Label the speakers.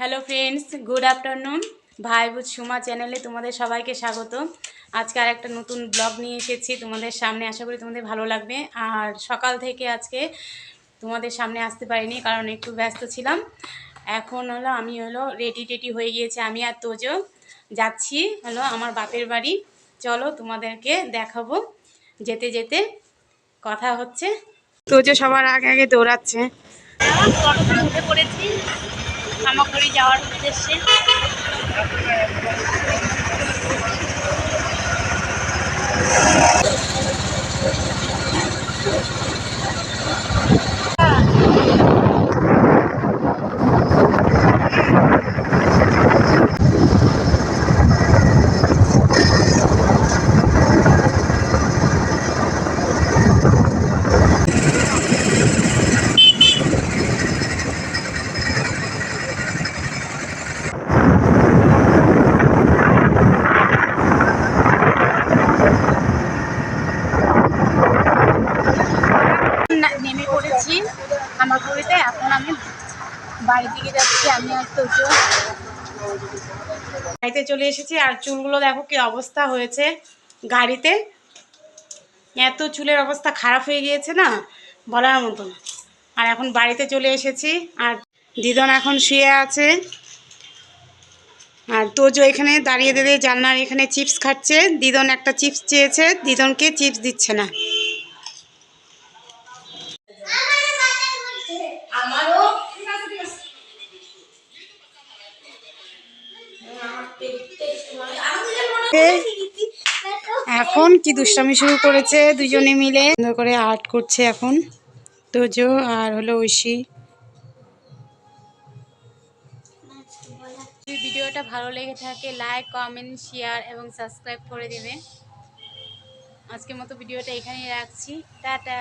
Speaker 1: Hello friends good afternoon ভাই বুঝ সুমা চ্যানেলে তোমাদের সবাইকে স্বাগত। আজকে আর একটা নতুন ব্লগ নিয়ে এসেছি। তোমাদের সামনে আশা করি তোমাদের ভালো লাগবে। আর সকাল থেকে আজকে তোমাদের সামনে আসতে পারিনি কারণ একটু ব্যস্ত ছিলাম। এখন হলো আমি হলো রেডি টেডি হয়ে গিয়েছে আমি আর তোজো। যাচ্ছি হলো আমার বাপের বাড়ি। চলো তোমাদেরকে দেখাবো। যেতে যেতে কথা হচ্ছে। তোজো সবার আগে আগে দৌড়াচ্ছে।
Speaker 2: পড়েছি? হামাগুড়ি যাওয়ার উদ্দেশ্যে হামাগুড়িতে এখন আমি বাড়ির দিকে যাচ্ছি, আমি আর তোজো
Speaker 1: বাড়িতে চলে এসেছি। আর চুলগুলো দেখো কি অবস্থা হয়েছে গাড়িতে। এত চুলের অবস্থা খারাপ হয়ে গিয়েছে না, বলার মতো। আর এখন বাড়িতে চলে এসেছি, আর দিদন এখন শুয়ে আছে। আর তোজো এখানে দাঁড়িয়ে দাঁড়িয়ে জানলার এখানে চিপস খাচ্ছে। দিদন একটা চিপস চেয়েছে, দিদনকে চিপস দিচ্ছে না। এখন কি দুষ্টামি শুরু করেছে দুজনে মিলে? সুন্দর করে আর্ট করছে এখন। তোজো আর হলো ঐশী। ভিডিওটা ভালো লেগে থাকে লাইক কমেন্ট শেয়ার এবং সাবস্ক্রাইব করে দেবে। আজকের মতো ভিডিওটা এখানেই রাখছি। টাটা!